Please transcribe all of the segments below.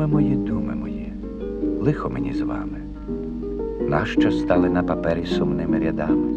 Думи мої, думи мої, лихо мені з вами, нащо стали на папері сумними рядами?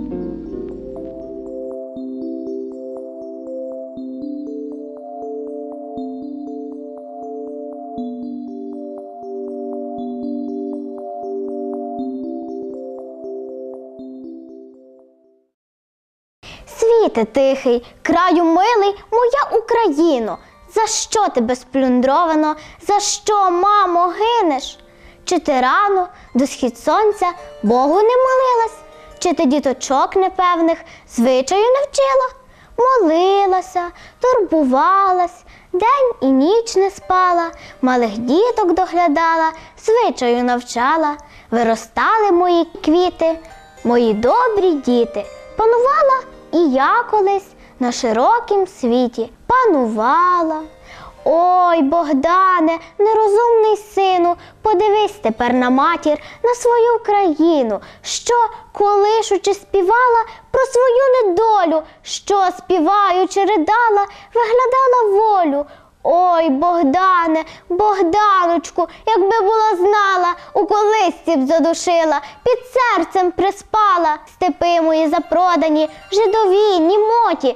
Світе тихий, краю милий, моя Україно, за що тебе сплюндровано, за що, мамо, гинеш? Чи ти рано до схід сонця Богу не молилась, чи ти діточок непевних звичаю не вчила? Молилася, турбувалась, день і ніч не спала, малих діток доглядала, звичаю навчала, виростали мої квіти, мої добрі діти. Панувала і я колись на широкім світі панувала. Ой, Богдане, нерозумний сину, подивись тепер на матір, на свою країну, що, колишучи, співала про свою недолю, що, співаючи, ридала, виглядала волю. Ой, Богдане, Богданочку, якби була знала, у колисці б задушила, під серцем приспала, степи мої запродані, жидові, німоті,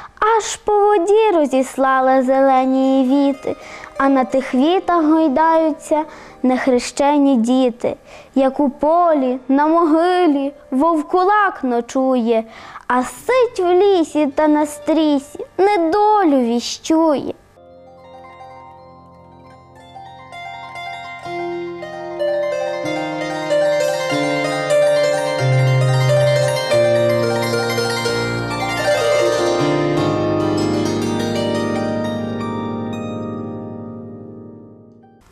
Аж по воді розіслала зелені віти, а на тих вітах гойдаються нехрещені діти, як у полі, на могилі, вовкулак ночує, а сить в лісі та на стрісі недолю віщує.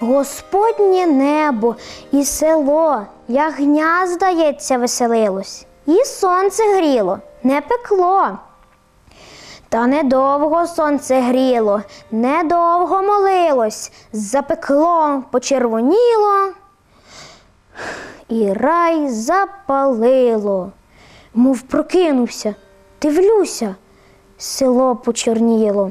Господнє небо і село, ягня, здається, веселилось, і сонце гріло, не пекло. Та недовго сонце гріло, недовго молилось, запекло, почервоніло, і рай запалило. Мов прокинувся, дивлюся, село почорніло.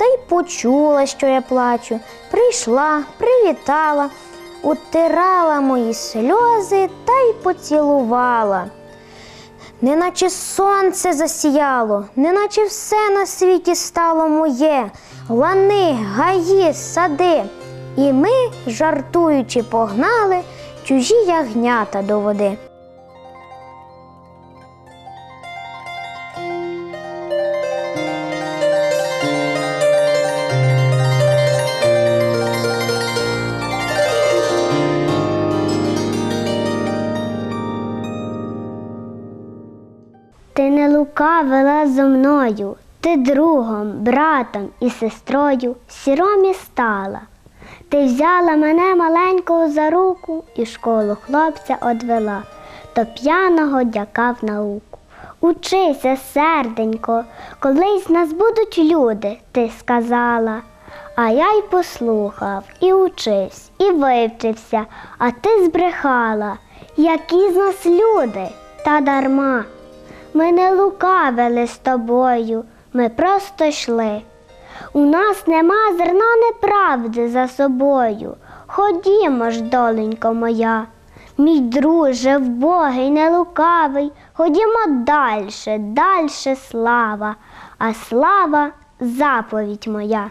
та й почула, що я плачу. Прийшла, привітала, утирала мої сльози та й поцілувала. неначе сонце засіяло, неначе все на світі стало моє, лани, гаї, сади. І ми, жартуючи, погнали чужі ягнята до води. Ти не лукавила зо мною, ти другом, братом і сестрою сіромі стала. Ти взяла мене маленького за руку і школу хлопця одвела, до п'яного дяка в науку. Учися, серденько, колись нас будуть люди, ти сказала. А я й послухав, і учись, і вивчився, а ти збрехала, які з нас люди, та дарма. Ми не лукавили з тобою, ми просто йшли. У нас нема зерна неправди за собою. Ходімо ж, доленько моя, мій друже, вбогий, не лукавий, ходімо дальше, дальше слава, а слава заповідь моя.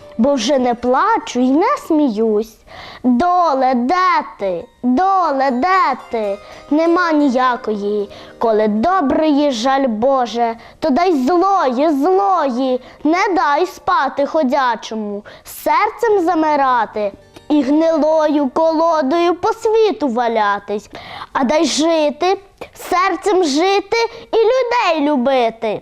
бо вже не плачу і не сміюсь. Доле, де ти? Доле, де ти? Нема ніякої. Коли доброї жаль Боже, то дай злої, злої, не дай спати ходячому, серцем замирати і гнилою колодою по світу валятись, а дай жити, серцем жити і людей любити.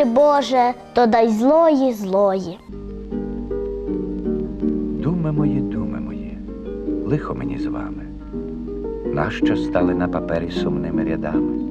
Боже, то дай злої злої. Думи мої, думи мої, лихо мені з вами. Нащо стали на папері сумними рядами?